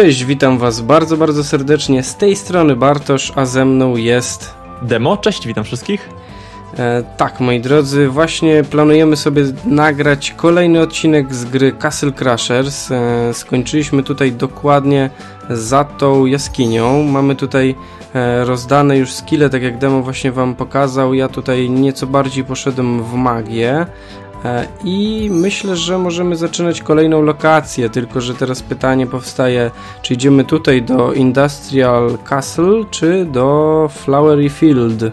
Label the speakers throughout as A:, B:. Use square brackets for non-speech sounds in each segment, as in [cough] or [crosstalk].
A: Cześć, witam was bardzo, bardzo serdecznie. Z tej strony Bartosz, a ze mną jest...
B: Demo, cześć, witam wszystkich.
A: E, tak, moi drodzy, właśnie planujemy sobie nagrać kolejny odcinek z gry Castle Crashers. E, skończyliśmy tutaj dokładnie za tą jaskinią. Mamy tutaj e, rozdane już skille, tak jak Demo właśnie wam pokazał. Ja tutaj nieco bardziej poszedłem w magię. E, I myślę, że możemy zaczynać kolejną lokację, tylko że teraz pytanie powstaje, czy idziemy tutaj do Industrial Castle, czy do Flowery Field?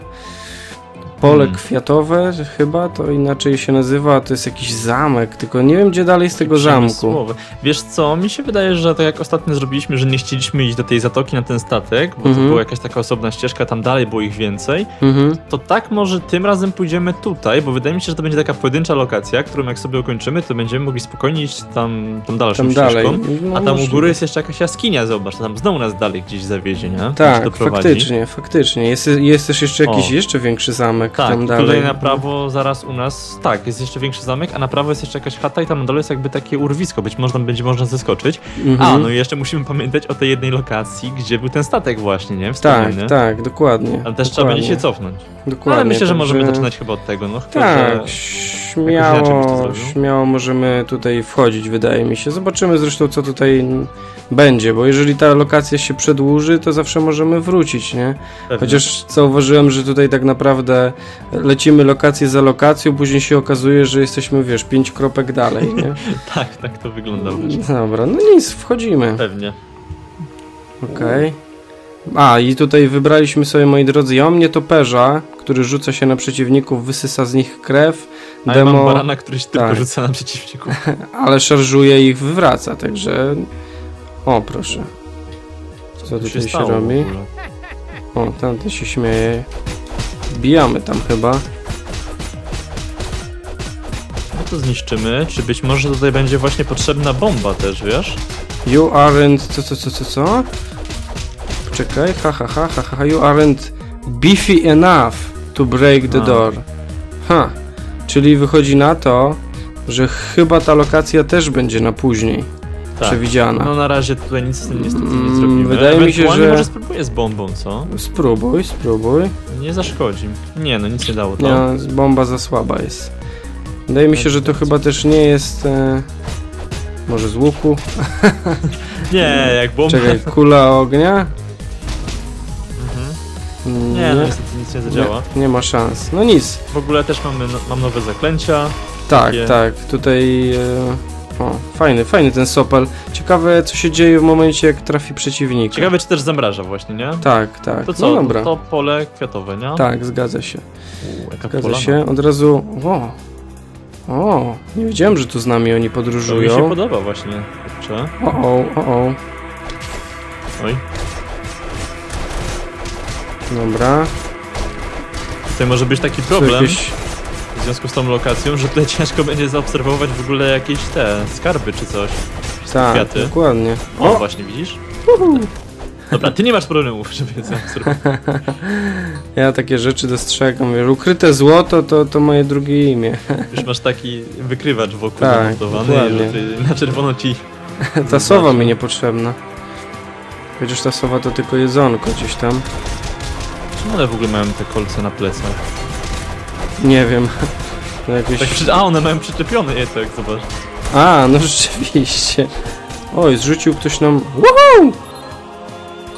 A: Pole hmm. kwiatowe chyba, to inaczej się nazywa, to jest jakiś zamek, tylko nie wiem gdzie dalej z tego zamku.
B: Wiesz co, mi się wydaje, że tak jak ostatnio zrobiliśmy, że nie chcieliśmy iść do tej zatoki na ten statek, bo to mhm. była jakaś taka osobna ścieżka, tam dalej było ich więcej, -hmm. to tak może tym razem pójdziemy tutaj, bo wydaje mi się, że to będzie taka pojedyncza lokacja, którą jak sobie ukończymy, to będziemy mogli spokojnie iść tam, tam dalszą tam ścieżką, dalej. No, a tam u góry jest jeszcze jakaś jaskinia, zobacz, tam znowu nas dalej gdzieś zawiezie, nie?
A: Tak, faktycznie, faktycznie. Jest, jest też jeszcze jakiś o. jeszcze większy zamek zamek
B: tak,
A: tam dalej.
B: tutaj na prawo zaraz u nas, tak, jest jeszcze większy zamek, a na prawo jest jeszcze jakaś chata i tam na dole jest jakby takie urwisko, być może będzie można zeskoczyć. Mhm. A, no i jeszcze musimy pamiętać o tej jednej lokacji, gdzie był ten statek właśnie, nie?
A: Tak, tak, dokładnie.
B: Tam też dokładnie.
A: trzeba
B: będzie się cofnąć. Dokładnie. Ale myślę, że możemy zaczynać chyba od tego, no chyba,
A: Tak, śmiało, śmiało możemy tutaj wchodzić, wydaje mi się. Zobaczymy zresztą, co tutaj będzie, bo jeżeli ta lokacja się przedłuży, to zawsze możemy wrócić, nie? Pewnie. Chociaż zauważyłem, że tutaj tak naprawdę lecimy lokację za lokacją, później się okazuje, że jesteśmy, wiesz, pięć kropek dalej, nie? [laughs]
B: tak, tak to wygląda.
A: Dobra, no nic, wchodzimy.
B: Pewnie.
A: Okej. Okay. A, i tutaj wybraliśmy sobie, moi drodzy, ja mam nietoperza, który rzuca się na przeciwników, wysysa z nich krew.
B: A Demo... ja mam barana, który się tak. tylko rzuca na przeciwników. [laughs]
A: Ale szarżuje ich, wywraca, także... O, proszę. Co tutaj się, się robi? O, tamten się śmieje. Bijamy tam chyba.
B: No to zniszczymy. Czy być może tutaj będzie właśnie potrzebna bomba też, wiesz?
A: You aren't... Co, co, co, co, co? Czekaj, ha, ha, ha, ha, ha, you aren't beefy enough to break the A. door. Ha, czyli wychodzi na to, że chyba ta lokacja też będzie na później tak. przewidziana.
B: No na razie tutaj nic z tym niestety nie mm, zrobimy.
A: Wydaje mi się, że...
B: może spróbuję z bombą, co?
A: Spróbuj, spróbuj.
B: Nie zaszkodzi. Nie, no nic nie dało to.
A: Nie, bomba za słaba jest. Wydaje mi się, że to chyba też nie jest... E... Może z łuku? [laughs]
B: nie, jak bomba.
A: Czekaj, kula ognia?
B: Mhm. Nie, no niestety nic nie zadziała.
A: Nie, nie, ma szans. No nic.
B: W ogóle też mamy, no, mam nowe zaklęcia.
A: Tak, takie... tak. Tutaj... E... O, fajny, fajny ten sopel. Ciekawe, co się dzieje w momencie, jak trafi przeciwnika.
B: Ciekawe, czy też zamraża właśnie, nie?
A: Tak, tak.
B: To co, no dobra. to pole kwiatowe, nie?
A: Tak, zgadza się. U, zgadza polana. się. Od razu... O, o, nie wiedziałem, że tu z nami oni podróżują.
B: To mi się podoba właśnie. Kurczę.
A: O, o, o, o.
B: Oj.
A: Dobra.
B: Tutaj może być taki problem. Jakieś związku z tą lokacją, że tutaj [laughs] ciężko będzie zaobserwować w ogóle jakieś te skarby czy coś.
A: Tak, kwiaty. dokładnie.
B: O, o, właśnie widzisz? Dobra, ty nie masz problemów, [laughs] żeby zaobserwować. [laughs]
A: ja takie rzeczy dostrzegam. Wiesz, ukryte złoto to, to moje drugie imię.
B: Już masz taki wykrywacz wokół tak, zamontowany, na czerwono ci...
A: ta sowa mi niepotrzebna. Chociaż ta sowa to tylko jedzonko gdzieś tam.
B: Czemu one w ogóle mają te kolce na plecach?
A: Nie wiem.
B: Jakieś... Tak przy... A, one mają przyczepione je tak, zobacz.
A: A, no rzeczywiście. Oj, zrzucił ktoś nam... Woohoo!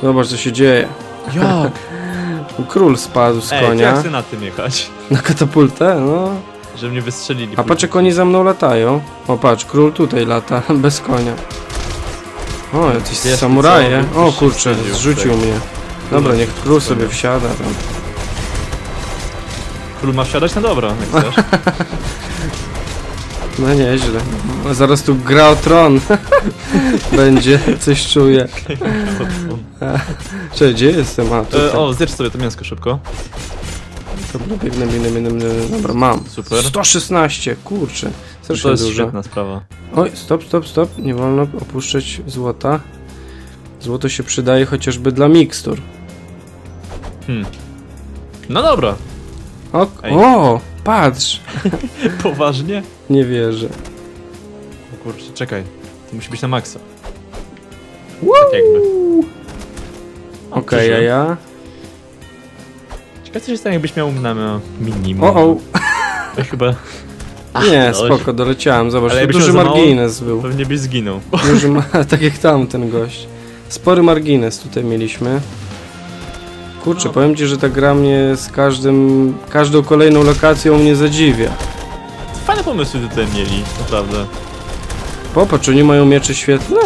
A: Zobacz, co się dzieje.
B: Jak? [laughs]
A: Król spadł z konia.
B: Ej, jak chcę na tym jechać?
A: Na katapultę? No.
B: Że mnie wystrzelili.
A: A patrz, jak oni za mną latają. O, patrz, król tutaj lata, [laughs] bez konia. O, jacyś samuraje. O, kurczę, zrzucił mnie. Dobra, niech król sobie wsiada tam.
B: Król ma wsiadać na dobro, jak chcesz. [laughs]
A: No nieźle. Zaraz tu gra o tron. [laughs] Będzie, coś czuję. [laughs] Cześć, gdzie jestem? A,
B: tutaj. E, o, zjedz sobie to mięsko szybko.
A: Dobra, biegnę, biegnę, biegnę, biegnę. Dobra, mam.
B: Super.
A: 116, kurczę. Strasznie to
B: jest
A: dużo.
B: świetna sprawa.
A: Oj, stop, stop, stop. Nie wolno opuszczać złota. Złoto się przydaje chociażby dla mikstur.
B: Hmm. No dobra,
A: o, o patrz! [laughs]
B: Poważnie?
A: Nie wierzę.
B: O kurczę, czekaj. To musi być na maksa. Tak jakby.
A: Okej, a ja?
B: Ciekawe co się stanie jakbyś miał na minimum.
A: O, o,
B: To chyba... [laughs]
A: nie,
B: no,
A: spoko, doleciałem, zobacz,
B: Ale
A: duży
B: mało-
A: margines był.
B: Pewnie byś zginął.
A: Duży [laughs] ma... tak jak tam ten gość. Spory margines tutaj mieliśmy. Kurczę,
B: No.
A: powiem ci, że ta gra mnie z każdym, każdą kolejną lokacją mnie zadziwia.
B: Fajne pomysły tutaj mieli, naprawdę.
A: Popatrz, oni mają miecze świetne?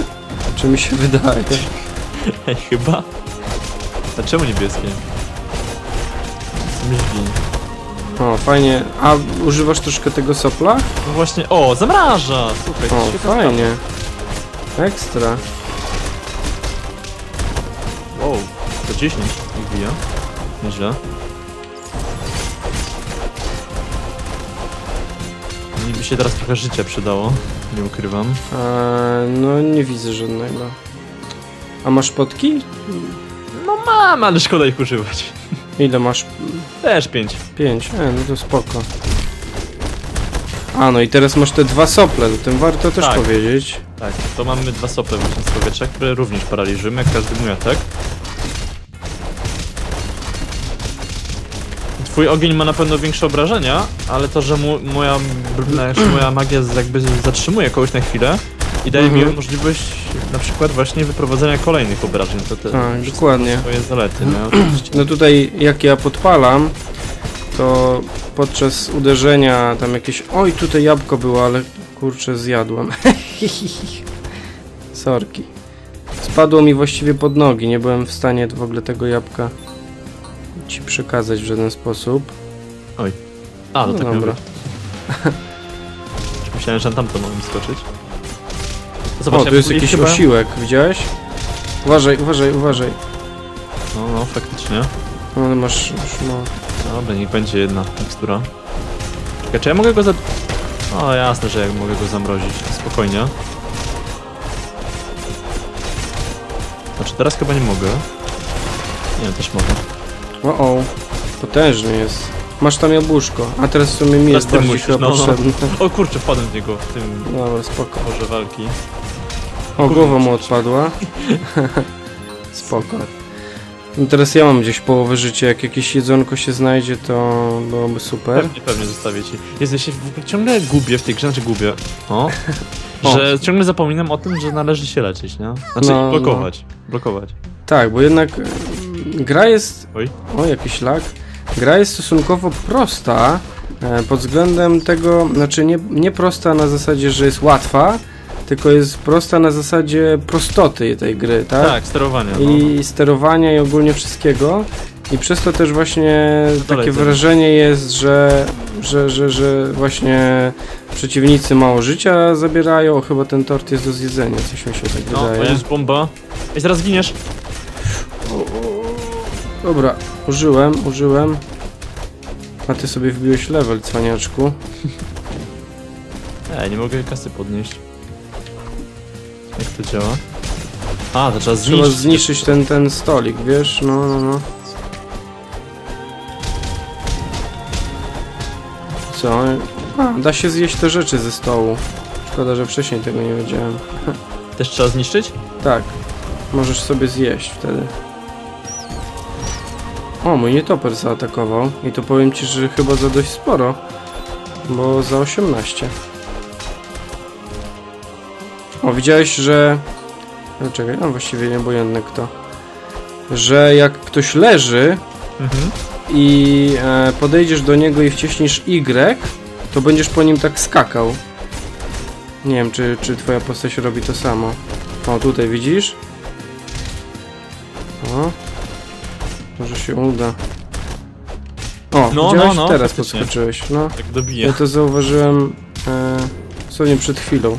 A: Czy mi się [laughs] wydaje? [laughs]
B: Chyba? A czemu niebieskie? Myśli.
A: O, fajnie. A używasz troszkę tego sopla?
B: No właśnie, o, zamraża! Słuchaj, to
A: O, fajnie. Ekstra.
B: Wow, to 10 ich bija. Nieźle. Mi by się teraz trochę życia przydało, nie ukrywam.
A: Eee, no, nie widzę żadnego. A masz potki?
B: No mam, ale szkoda ich używać.
A: Ile masz?
B: Też 5.
A: Pięć. E, no to spoko. A, no i teraz masz te dwa sople, o tym warto też
B: Tak.
A: powiedzieć.
B: Tak, to mamy dwa sople właśnie z powietrza, które również paraliżują, jak każdy mój atak. Twój ogień ma na pewno większe obrażenia, ale to, że mu, moja, [clears throat] moja magia jakby zatrzymuje kogoś na chwilę i daje
A: Mhm.
B: mi możliwość na przykład właśnie wyprowadzenia kolejnych obrażeń, to te
A: Tak, dokładnie.
B: swoje zalety, nie? [clears throat]
A: No tutaj, jak ja podpalam, to podczas uderzenia tam jakieś... Oj, tutaj jabłko było, ale kurczę, zjadłem. [laughs] Sorki. Spadło mi właściwie pod nogi, nie byłem w stanie w ogóle tego jabłka ci przekazać w żaden sposób.
B: A, no,
A: No
B: tak
A: dobra. [laughs]
B: Myślałem, że tamto mogłem skoczyć. Zobacz,
A: o, tu jest jakiś
B: chyba-
A: osiłek, widziałeś? Uważaj, uważaj, uważaj.
B: No, no, faktycznie.
A: No, ale masz, już no...
B: Dobra, niech będzie jedna tekstura. Czekaj, czy ja mogę go za... O, jasne, że ja mogę go zamrozić. Spokojnie. Znaczy, teraz chyba nie mogę. Nie, też mogę.
A: O, o, potężny jest. Masz tam jabłuszko, a teraz w sumie mi jest bardziej
B: musisz,
A: chyba
B: no, no.
A: potrzebny.
B: O kurczę, wpadłem w niego, w tym
A: Dobra, spoko.
B: porze walki.
A: O, głowa mu odpadła. [laughs] Spoko. No teraz ja mam gdzieś połowę życia, jak jakieś jedzonko się znajdzie, to byłoby super.
B: Pewnie, pewnie zostawię ci. Jezu, ja się w ogóle ciągle gubię w tej grze, znaczy gubię. O. [laughs]
A: O.
B: Że ciągle zapominam o tym, że należy się leczyć, nie? Znaczy
A: No,
B: blokować. Blokować.
A: Tak, bo jednak gra jest...
B: Oj.
A: O, jakiś lag. Gra jest stosunkowo prosta e, pod względem tego, znaczy nie, nie prosta na zasadzie, że jest łatwa, tylko jest prosta na zasadzie prostoty tej gry, tak?
B: Tak, sterowanie. No.
A: i sterowania i ogólnie wszystkiego. I przez to też właśnie takie
B: Dolecę.
A: wrażenie jest, że, że, że, że właśnie przeciwnicy mało życia zabierają. O, chyba ten tort jest do zjedzenia, coś mi się tak
B: No, to
A: wydaje.
B: jest bomba. I zaraz giniesz.
A: Dobra, użyłem, użyłem. A ty sobie wbiłeś level, cwaniaczku. [laughs]
B: Ej, nie mogę kasy podnieść. Jak to działa? A, to trzeba
A: Trzeba
B: zniszczyć.
A: zniszczyć ten, ten stolik, wiesz? No, no, no. Co? A, da się zjeść te rzeczy ze stołu. Szkoda, że wcześniej tego nie wiedziałem. [laughs]
B: Też trzeba zniszczyć?
A: Tak, możesz sobie zjeść wtedy. O, mój nietoper zaatakował. I to powiem ci, że chyba za dość sporo. Bo za 18. O, widziałeś, że... No, czekaj, no właściwie nieobojętne kto. Że jak ktoś leży
B: Mhm.
A: i e, podejdziesz do niego i wciśniesz Y, to będziesz po nim tak skakał. Nie wiem, czy, czy twoja postać robi to samo. O, tutaj widzisz? Się uda. O,
B: No,
A: widziałeś?
B: no, no,
A: Teraz
B: faktycznie.
A: podskoczyłeś. No,
B: Tak
A: ja
B: dobiję.
A: to zauważyłem e, dosłownie przed chwilą.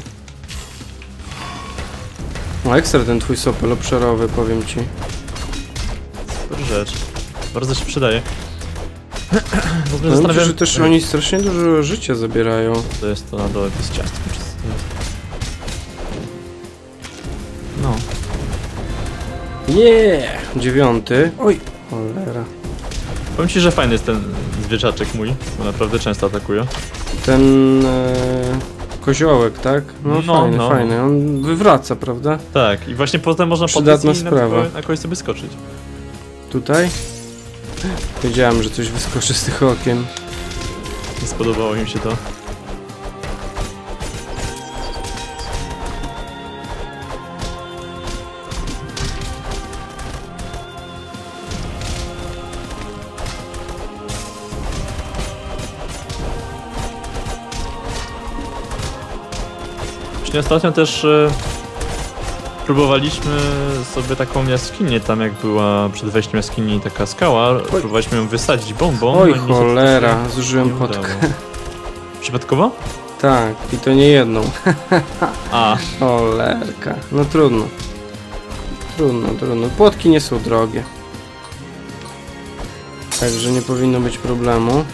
A: O, ekstra ten twój sopel obszarowy, powiem ci.
B: Super rzecz. Bardzo się przydaje. [clears throat] W ogóle
A: Powiem ci,
B: zastanawiam
A: że też oni strasznie dużo życia zabierają.
B: To jest to na dole, jest ciastko. czy co to jest? No.
A: Yeah! Dziewiąty. Oj, cholera.
B: Powiem ci, że fajny jest ten zwierzaczek mój, bo naprawdę często atakuje.
A: Ten e, koziołek, tak? No,
B: No,
A: fajny,
B: no.
A: fajny. On wywraca, prawda?
B: Tak, i właśnie potem można
A: Przydatna
B: podbiec i na,
A: sprawa.
B: na kogoś sobie skoczyć.
A: Tutaj? Wiedziałem, że coś wyskoczy z tych okien.
B: Nie spodobało mi się to. Właśnie ostatnio też e, próbowaliśmy sobie taką jaskinię, tam jak była przed wejściem jaskini taka skała, próbowaliśmy ją wysadzić bombą.
A: Oj,
B: no to się
A: cholera, zużyłem potkę. [laughs]
B: Przypadkowo?
A: Tak, i to nie jedną.
B: A, [laughs]
A: Cholerka. No trudno. Trudno, trudno. Płotki nie są drogie. Także nie powinno być problemu.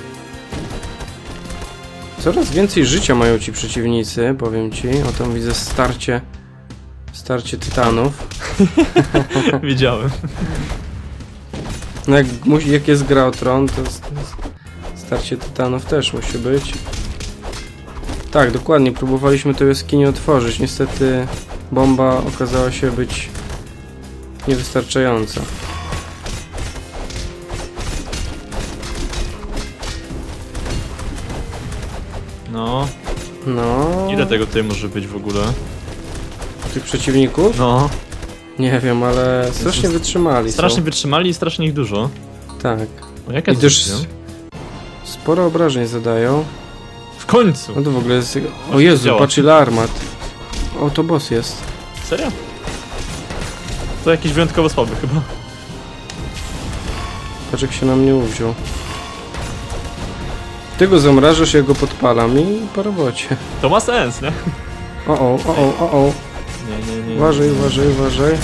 A: Coraz więcej życia mają ci przeciwnicy, powiem ci. O tam widzę starcie. Starcie tytanów. [laughs]
B: wiedziałem.
A: No jak, jak jest gra o tron, to starcie tytanów też musi być. Tak, dokładnie, próbowaliśmy tę jaskinię otworzyć. Niestety bomba okazała się być niewystarczająca.
B: No, ile tego tutaj może być w ogóle?
A: tych przeciwników?
B: No,
A: Nie wiem, ale strasznie
B: jest-
A: wytrzymali.
B: strasznie
A: są.
B: wytrzymali i strasznie ich dużo.
A: Tak.
B: No, jaka
A: I też sporo obrażeń zadają.
B: W końcu!
A: No to w ogóle jest... O Jezu,
B: działa.
A: patrz ile armat. O, to boss jest.
B: Serio? To jakiś wyjątkowo słaby chyba.
A: Patrz jak się na mnie uwziął. Ty go zamrażasz, ja go podpalam i po robocie.
B: To ma sens, nie?
A: O o, o o, o o.
B: Nie, nie, nie.
A: Uważaj, uważaj, uważaj.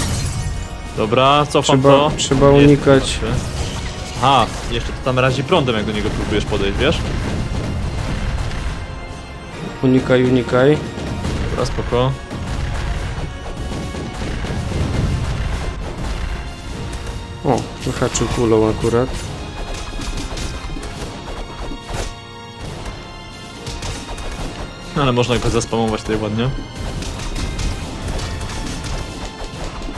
B: Dobra, cofam
A: Trzeba,
B: to.
A: trzeba
B: Jest,
A: unikać.
B: Aha, jeszcze to tam razi prądem, jak do niego próbujesz podejść, wiesz?
A: Unikaj, unikaj.
B: Dobra, spoko.
A: O, wyhaczył kulą akurat.
B: No, ale można go zaspamować tutaj ładnie.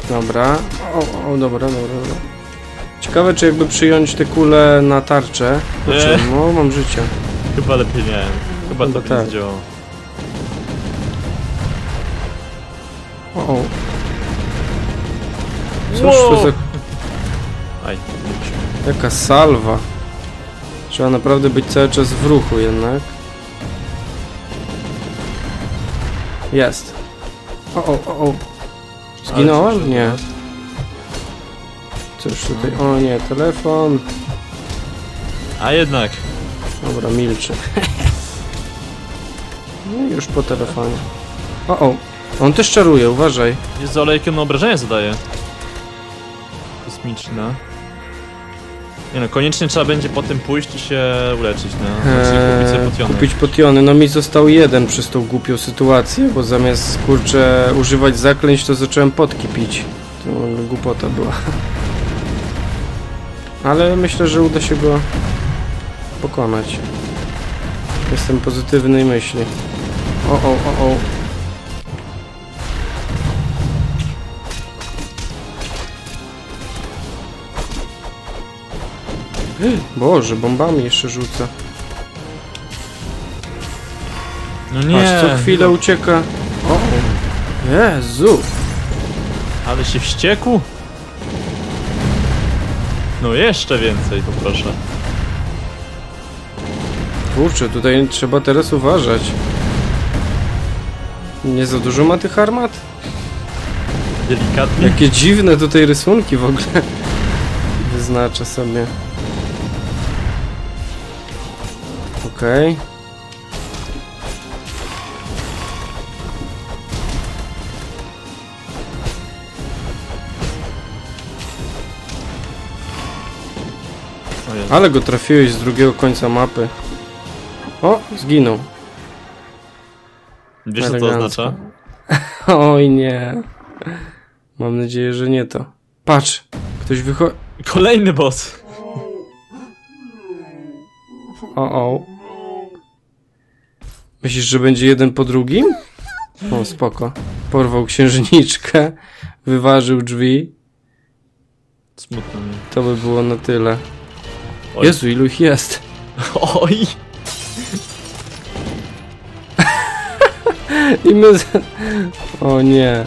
A: Dobra. O, o, dobra, dobra, dobra. Ciekawe, czy jakby przyjąć te kule na tarczę. Kurczę,
B: Eee.
A: no, mam życie.
B: Chyba lepiej nie. Chyba to
A: Chyba
B: by nie
A: tak.
B: zdziałało.
A: O, o. Cóż to za...
B: Aj, nie.
A: Jaka salwa. Trzeba naprawdę być cały czas w ruchu jednak. Jest. O, o, o, o. Zginąłem? Nie. Cóż tutaj? O nie, telefon.
B: A jednak.
A: Dobra, milczy. [laughs] No i już po telefonie. O, o. On też czaruje, uważaj.
B: Jezu, ale jakie on obrażenia zadaje. Kosmiczne. Nie no, koniecznie trzeba będzie potem pójść i się uleczyć, no. Znaczy kupić sobie
A: Eee,
B: potiony.
A: kupić potiony. No mi został jeden przez tą głupią sytuację, bo zamiast kurczę używać zaklęć, to zacząłem potki pić. To głupota była. Ale myślę, że uda się go pokonać. Jestem pozytywnej myśli. O, o, o, o. Boże, bombami jeszcze rzuca.
B: No nie.
A: Patrz, co chwilę ucieka. O, o. Jezu.
B: Ale się wściekł? No jeszcze więcej, poproszę.
A: Kurczę, tutaj trzeba teraz uważać. Nie za dużo ma tych armat?
B: Delikatnie.
A: Jakie dziwne tutaj rysunki w ogóle [laughs] wyznacza sobie. Okej.
B: O Jezu.
A: Ale go trafiłeś z drugiego końca mapy. O, zginął.
B: Wiesz co to oznacza? [laughs]
A: Oj nie. Mam nadzieję, że nie to. Patrz, ktoś wychodzi.
B: Kolejny boss.
A: O, o. Myślisz, że będzie jeden po drugim? O, spoko. Porwał księżniczkę, wyważył drzwi.
B: Smutno mi.
A: To by było na tyle.
B: Oj.
A: Jezu, ilu ich jest? [laughs]
B: Oj!
A: I my... O nie.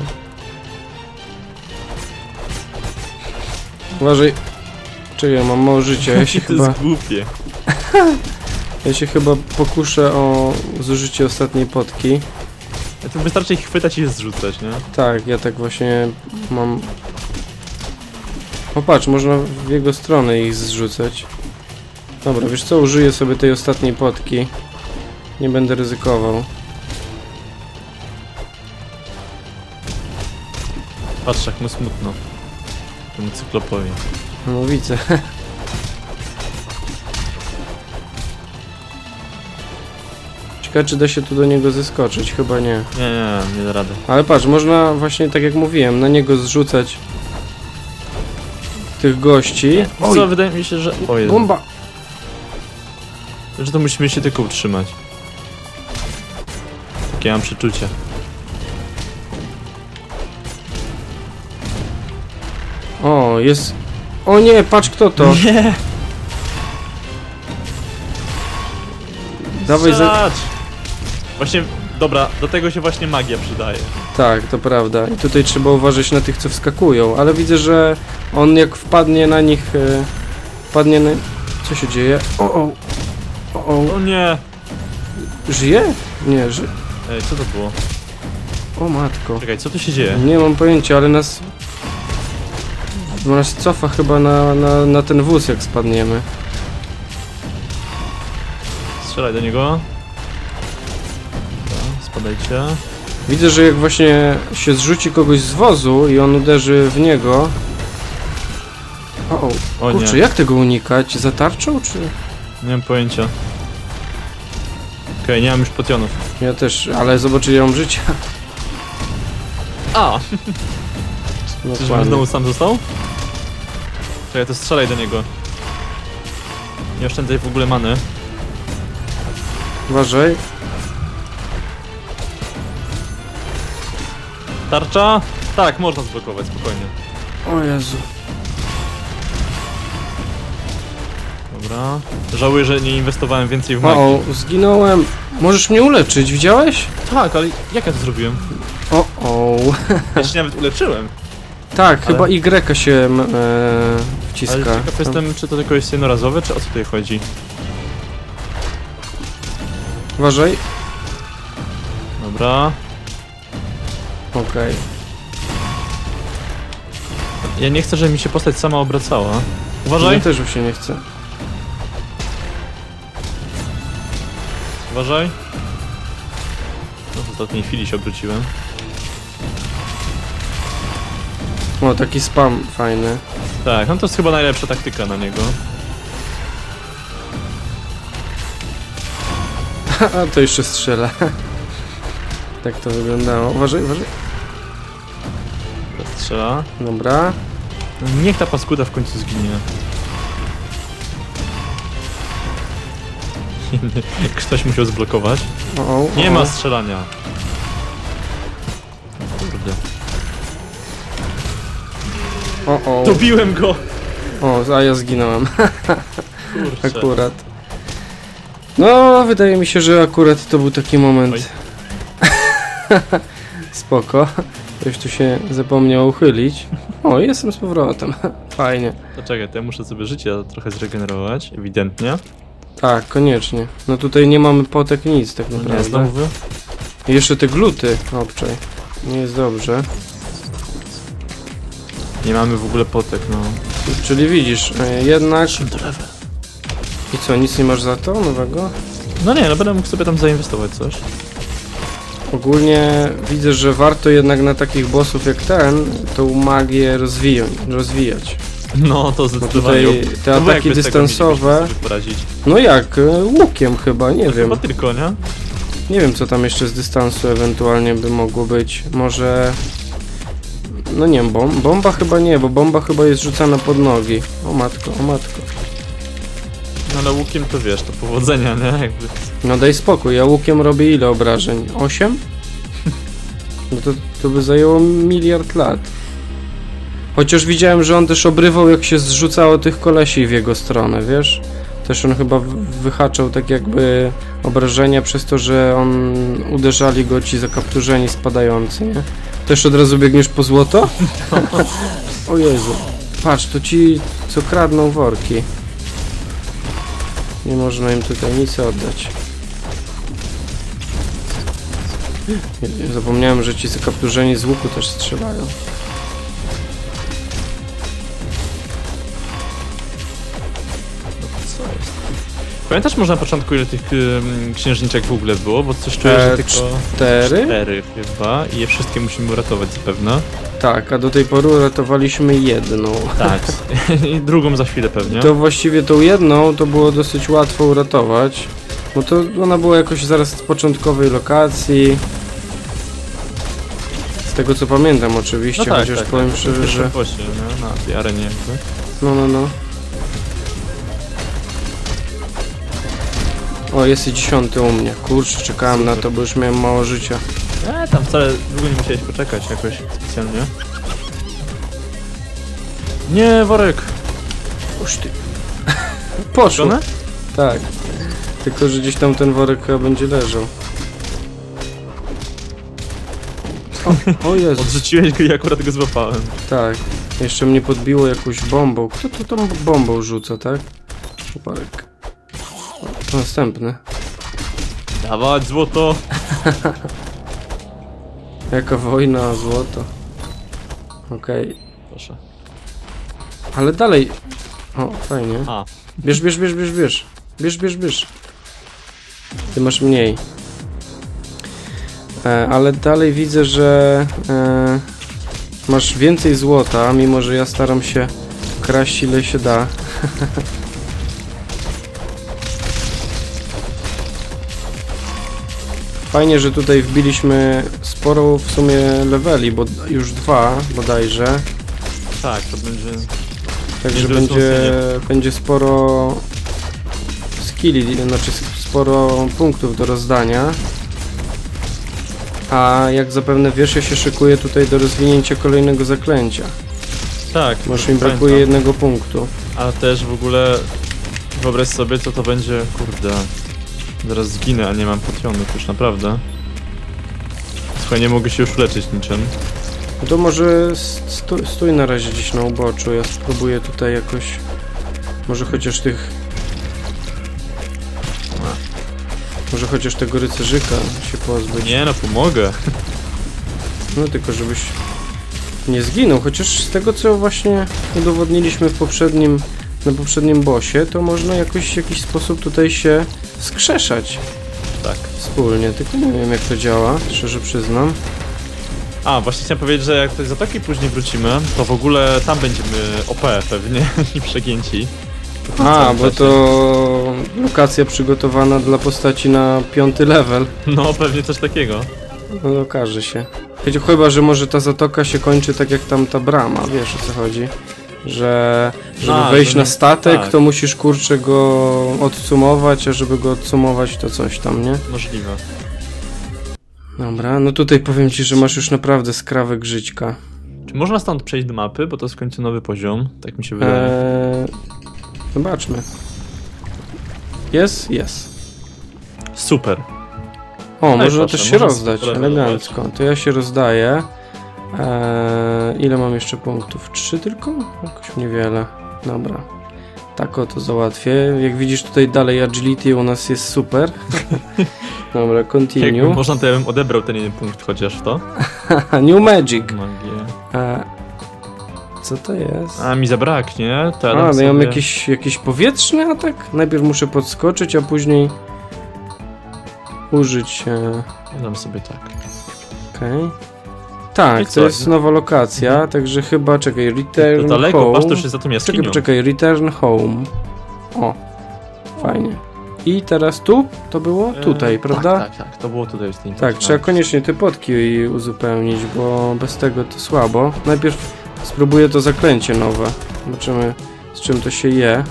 A: Uważaj. Czekaj, ja mam mało życia. Ja się [laughs]
B: to
A: chyba...
B: jest głupie. [laughs]
A: Ja się chyba pokuszę o zużycie ostatniej potki.
B: Ja to wystarczy ich chwytać i je zrzucać, nie?
A: Tak, ja tak właśnie mam... O patrz, można w jego stronę ich zrzucać. Dobra, wiesz co, użyję sobie tej ostatniej potki. Nie będę ryzykował.
B: Patrz jak mu smutno. Temu cyklopowi.
A: No widzę. [laughs] Ciekawe, czy da się tu do niego zeskoczyć? Chyba nie.
B: Nie, nie, nie da rady.
A: Ale patrz, można właśnie, tak jak mówiłem, na niego zrzucać tych gości.
B: Co, wydaje mi się, że... O Jezu.
A: bomba!
B: Że to musimy się tylko utrzymać. Takie mam przeczucie.
A: O, jest... O nie, patrz kto to!
B: Nie!
A: Dawaj za...
B: Właśnie, dobra, do tego się właśnie magia przydaje.
A: Tak, to prawda. I tutaj trzeba uważać na tych, co wskakują, ale widzę, że on jak wpadnie na nich... E, wpadnie na... Co się dzieje? O, o! O, o.
B: O nie!
A: Żyje? Nie, ży...
B: Ej, co to było?
A: O matko.
B: Czekaj, co tu się dzieje?
A: Nie mam pojęcia, ale nas... Nas cofa chyba na, na, na ten wóz, jak spadniemy.
B: Strzelaj do niego.
A: Widzę, że jak właśnie się zrzuci kogoś z wozu i on uderzy w niego... O, o.
B: O
A: Kurczę,
B: nie,
A: jak tego unikać? Za tarczą, czy...
B: nie mam pojęcia. Okej, nie mam już potionów.
A: Ja też, ale zobacz, ile ja mam życia.
B: A! [laughs] Czyżbym
A: Dokładnie.
B: znowu sam został? Czekaj, to strzelaj do niego. Nie oszczędzaj w ogóle many.
A: Uważaj.
B: Tarcza? Tak, można zblokować, spokojnie.
A: O Jezu.
B: Dobra. Żałuję, że nie inwestowałem więcej w magię.
A: o, zginąłem. Możesz mnie uleczyć, widziałeś?
B: Tak, ale jak ja to zrobiłem?
A: O, o. [laughs]
B: Ja się nawet uleczyłem.
A: Tak,
B: Ale-
A: chyba Y się e, wciska.
B: Ale ciekaw jestem, czy to tylko jest jednorazowe, czy o co tutaj chodzi?
A: Uważaj.
B: Dobra.
A: Okej.
B: Ja nie chcę, żeby mi się postać sama obracała. Uważaj,
A: Ja też już się nie chcę.
B: uważaj. No w ostatniej chwili się obróciłem.
A: O, taki spam fajny.
B: Tak, no to jest chyba najlepsza taktyka na niego. [laughs]
A: A to jeszcze strzela. [laughs] tak to wyglądało. Uważaj, uważaj.
B: Strzela.
A: Dobra.
B: Niech ta paskuda w końcu zginie. [laughs] Ktoś musiał zblokować.
A: O, o,
B: Nie
A: o.
B: ma strzelania. Kurde.
A: O, o.
B: Dobiłem go!
A: O, a ja zginąłem.
B: Kurczę.
A: Akurat. No, wydaje mi się, że akurat to był taki moment. [laughs] Spoko. Ktoś tu się zapomniał uchylić. O, jestem z powrotem. [laughs] Fajnie.
B: To czekaj, to ja muszę sobie życie trochę zregenerować, ewidentnie.
A: Tak, koniecznie. No tutaj nie mamy potek nic tak
B: No nie,
A: naprawdę.
B: znowu wy?
A: Jeszcze te gluty obczaj. Nie jest dobrze.
B: Nie mamy w ogóle potek, no.
A: Czyli widzisz, e, jednak... I co, nic nie masz za to nowego?
B: No nie, no będę mógł sobie tam zainwestować coś.
A: Ogólnie widzę, że warto jednak na takich bossów jak ten, tą magię rozwijać. rozwijać.
B: No to
A: Bo
B: zdecydowanie.
A: tutaj te
B: No
A: ataki dystansowe... No jak? e, Łukiem chyba, nie wiem.
B: Chyba tylko, nie?
A: Nie wiem co tam jeszcze z dystansu ewentualnie by mogło być. Może... No nie wiem, bom bomba chyba nie, bo bomba chyba jest rzucana pod nogi. O matko, o matko.
B: No ale łukiem to wiesz, to powodzenia, nie? Jakby.
A: No daj spokój, ja łukiem robię ile obrażeń? 8? No to, to by zajęło miliard lat. Chociaż widziałem, że on też obrywał jak się zrzucało tych kolesi w jego stronę, wiesz? Też on chyba wyhaczał tak jakby obrażenia przez to, że on uderzali go ci zakapturzeni spadający, nie? Też od razu biegniesz po złoto? [laughs] o Jezu. Patrz, to ci co kradną worki. Nie można im tutaj nic oddać. Zapomniałem, że ci zakapturzeni z łuku też strzelają.
B: Pamiętasz może na początku ile tych um, księżniczek w ogóle było? Bo coś czuję, że
A: E,
B: tylko
A: cztery?
B: cztery chyba i je wszystkie musimy uratować zapewne.
A: Tak, a do tej pory uratowaliśmy jedną.
B: Tak. [laughs] I drugą za chwilę pewnie.
A: To właściwie tą jedną to było dosyć łatwo uratować. Bo to ona była jakoś zaraz z początkowej lokacji. Z tego co pamiętam oczywiście,
B: no tak,
A: chociaż
B: tak,
A: powiem
B: tak,
A: szczerze, że...
B: Bosie, nie? Na tej arenie jakby.
A: No, no, no. O, jest i dziesiąty u mnie. Kurczę, czekałem na to, bo już miałem mało życia.
B: E, tam wcale długo nie musiałeś poczekać jakoś specjalnie. Nie, worek!
A: Uż ty. Poszło.
B: Żonę?
A: Tak. Tylko, że gdzieś tam ten worek chyba będzie leżał. O, o [laughs] Jezu.
B: Odrzuciłeś go i akurat go złapałem.
A: Tak. Jeszcze mnie podbiło jakąś bombą. Kto tu tą bombą rzuca, tak? Worek. Następny.
B: Dawać złoto! [laughs]
A: Jaka wojna o złoto. Okej.
B: Proszę.
A: Ale dalej. O, fajnie.
B: A,
A: Bierz, bierz, bierz, bierz, bierz. Bierz, bierz, bierz. Ty masz mniej. E, ale dalej widzę, że e, masz więcej złota, mimo że ja staram się kraść ile się da. [laughs] Fajnie, że tutaj wbiliśmy sporo w sumie leveli, bo już dwa bodajże.
B: tak, to będzie...
A: Także będzie, będzie sporo skilli, znaczy sporo punktów do rozdania. A jak zapewne wiesz, ja się szykuję tutaj do rozwinięcia kolejnego zaklęcia.
B: Tak,
A: Może mi
B: pamiętam.
A: brakuje jednego punktu.
B: Ale też w ogóle wyobraź sobie co to będzie, kurde. Zaraz zginę, a nie mam potionów już naprawdę. Słuchaj, nie mogę się już leczyć niczym.
A: No to może stój, stój na razie gdzieś na uboczu, ja spróbuję tutaj jakoś... Może chociaż tych... Może chociaż tego rycerzyka się pozbyć.
B: Nie no, pomogę.
A: No tylko żebyś nie zginął, chociaż z tego co właśnie udowodniliśmy w poprzednim, na poprzednim bossie, to można jakoś w jakiś sposób tutaj się skrzeszać
B: Tak.
A: wspólnie, tylko nie wiem jak to działa, szczerze przyznam.
B: A, właśnie chciałem powiedzieć, że jak do Zatoki później wrócimy, to w ogóle tam będziemy OP pewnie [laughs] i przegięci.
A: A, bo to lokacja przygotowana dla postaci na piąty level.
B: No, pewnie coś takiego.
A: No okaże się. Chyba, że może ta zatoka się kończy tak jak tam ta brama, wiesz o co chodzi? Że żeby
B: A,
A: wejść na statek,
B: tak.
A: to musisz kurczę go odsumować, a żeby go odsumować to coś tam, nie?
B: Możliwe.
A: Dobra, no tutaj powiem ci, że masz już naprawdę skrawek żyćka.
B: Czy można stąd przejść do mapy, bo to jest w końcu nowy poziom, tak mi się wydaje.
A: Eee, zobaczmy. Jest? Jest.
B: Super.
A: O,
B: No
A: można też się rozdać, elegancko. To ja się rozdaję. Eee, ile mam jeszcze punktów? Trzy tylko? Jakoś niewiele. Dobra. Tak o to załatwię. Jak widzisz tutaj dalej agility u nas jest super. [laughs] Dobra,
B: Jakby
A: continue.
B: można, to ja bym odebrał ten jeden punkt chociaż to. [laughs]
A: New Magic. Eee, co to jest?
B: A, mi zabraknie, to ja
A: A, no
B: sobie...
A: jakiś, jakiś powietrzny atak? Najpierw muszę podskoczyć, a później użyć. E,
B: Ja dam sobie tak.
A: Okej.
B: I
A: Tak, to jest nowa lokacja, także chyba, czekaj, Return
B: To daleko,
A: Home.
B: patrz, to już jest za tą
A: Czekaj,
B: jaskinią.
A: poczekaj, Return Home. O, fajnie. I teraz tu to było?
B: E,
A: Tutaj, prawda?
B: Tak, tak, tak, to było tutaj z tym.
A: Tak, trzeba koniecznie te potki uzupełnić, bo bez tego to słabo. Najpierw spróbuję to zaklęcie nowe. Zobaczymy z czym to się je.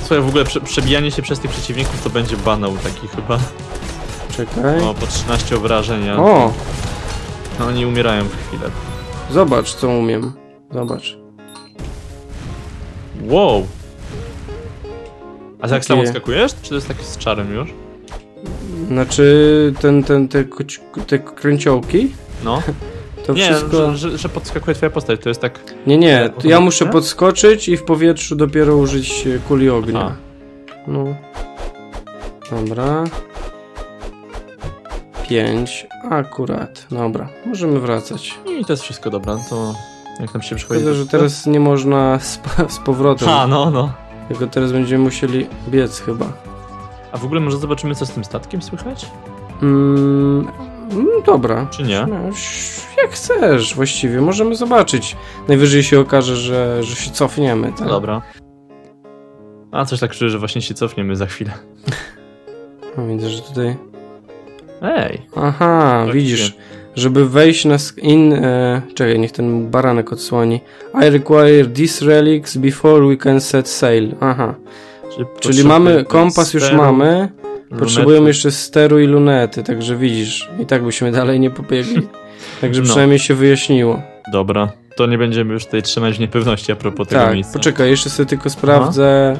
B: Słuchaj, w ogóle prze, przebijanie się przez tych przeciwników to będzie banał taki chyba.
A: Czekaj.
B: O, po 13 obrażeń, a
A: O!
B: No, oni umierają w chwilę.
A: Zobacz, co umiem. Zobacz.
B: Wow! A tak samo
A: Takie-
B: skakujesz? Czy to jest taki z czarem już?
A: Znaczy, ten, ten, te, te kręciołki,
B: No. [laughs]
A: to
B: Nie,
A: wszystko...
B: że, że, że podskakuje twoja postać, to jest tak...
A: Nie, nie, ja muszę podskoczyć i w powietrzu dopiero użyć e, kuli ognia.
B: Aha.
A: No. Dobra. Pięć. Akurat. Dobra, możemy wracać.
B: I to jest wszystko dobra, to jak nam się przychodzi...
A: Szkoda, że teraz nie można z, [laughs] z powrotem.
B: A, no, no.
A: Tylko teraz będziemy musieli biec chyba.
B: A w ogóle może zobaczymy, co z tym statkiem słychać?
A: Mm, mm, dobra.
B: Czy nie?
A: No, jak chcesz właściwie, możemy zobaczyć. Najwyżej się okaże, że, że się cofniemy. Tak?
B: Dobra. A, coś tak czuję, że właśnie się cofniemy za chwilę. [laughs]
A: No, widzę, że tutaj...
B: Ej!
A: Aha,
B: Tak
A: widzisz, żeby wejść na in... E, czekaj, niech ten baranek odsłoni. I require these relics before we can set sail. Aha, czyli mamy, kompas już mamy, potrzebujemy jeszcze steru i lunety, także widzisz, i tak byśmy dalej nie pobiegli. [laughs] Także
B: No.
A: przynajmniej się wyjaśniło.
B: Dobra, to nie będziemy już tutaj trzymać niepewności a propos tego
A: Tak,
B: miejsca.
A: poczekaj, jeszcze sobie tylko sprawdzę.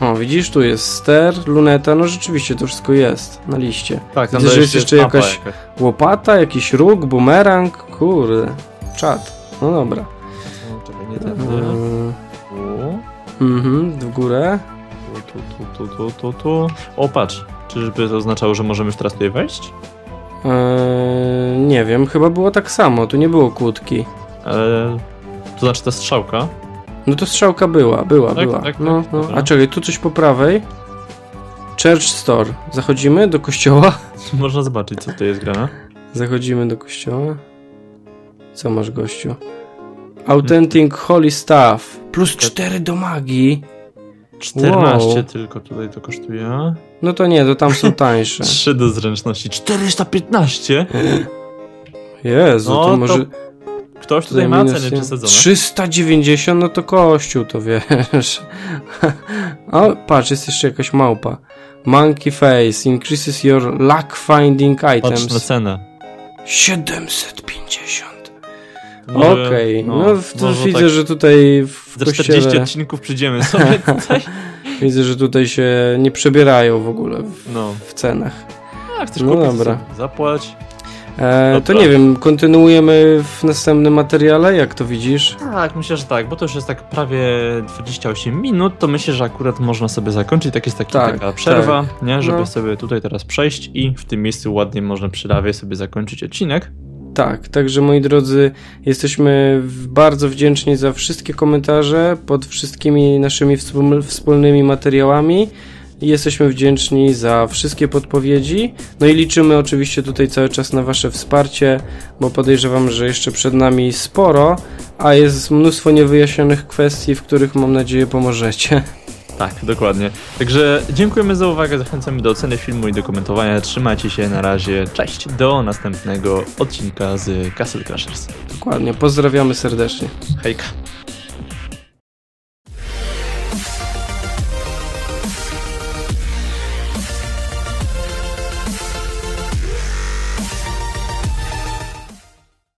A: O, widzisz, tu jest ster, luneta, no rzeczywiście to wszystko jest na liście.
B: Tak, tam
A: Widzę, że jest jeszcze
B: mapa
A: jakaś- Łopata, jakiś róg, bumerang, kurde, czad. No dobra.
B: O, czekaj, nie.
A: Yy,
B: Tu,
A: Mhm, w górę.
B: tu, tu, tu, tu, tu, tu. O, patrz. Czyżby to oznaczało, że możemy już teraz tutaj wejść?
A: Eee, nie wiem, chyba było tak samo, tu nie było kłódki.
B: E, to znaczy ta strzałka.
A: No to strzałka była, była,
B: Tak,
A: była.
B: tak,
A: no,
B: tak,
A: no. A czekaj, tu coś po prawej. Church Store. Zachodzimy do kościoła? [laughs]
B: Można zobaczyć, co tutaj jest grane.
A: Zachodzimy do kościoła. Co masz, gościu? Authentic Holy Staff. Plus 4 do magii.
B: 14
A: Wow.
B: tylko tutaj to kosztuje.
A: No to nie, to tam są [laughs] tańsze.
B: 3 do zręczności. 415?
A: Jezu,
B: No,
A: to
B: to
A: może...
B: Ktoś tutaj ma ceny przesadzone.
A: 390, no to kościół, to wiesz. [laughs] o, patrz, jest jeszcze jakaś małpa. Monkey face increases your luck finding
B: Patrz na
A: items.
B: cenę.
A: 750.
B: Może-
A: Okej, no, w- to widzę,
B: tak
A: że tutaj w
B: Za 40
A: kościele,
B: odcinków przyjdziemy sobie [laughs] tutaj.
A: widzę, że tutaj się nie przebierają w ogóle w,
B: No.
A: w cenach.
B: A, chcesz
A: No
B: kupić,
A: dobra.
B: Zapłać.
A: E, to nie wiem, kontynuujemy w następnym materiale, jak to widzisz?
B: Tak, myślę, że tak, bo to już jest tak prawie 28 minut, to myślę, że akurat można sobie zakończyć, tak jest taki,
A: Tak,
B: taka przerwa, nie, żeby
A: No.
B: sobie tutaj teraz przejść i w tym miejscu ładnie można przy lawie sobie zakończyć odcinek.
A: Tak, także moi drodzy, jesteśmy bardzo wdzięczni za wszystkie komentarze pod wszystkimi naszymi wspól- wspólnymi materiałami. Jesteśmy wdzięczni za wszystkie podpowiedzi. No i liczymy oczywiście tutaj cały czas na Wasze wsparcie, bo podejrzewam, że jeszcze przed nami sporo, a jest mnóstwo niewyjaśnionych kwestii, w których mam nadzieję pomożecie. [laughs]
B: Tak, dokładnie. Także dziękujemy za uwagę, zachęcamy do oceny filmu i do komentowania. Trzymajcie się, na razie, cześć, do następnego odcinka z Castle Crashers.
A: Dokładnie, pozdrawiamy serdecznie.
B: Hejka.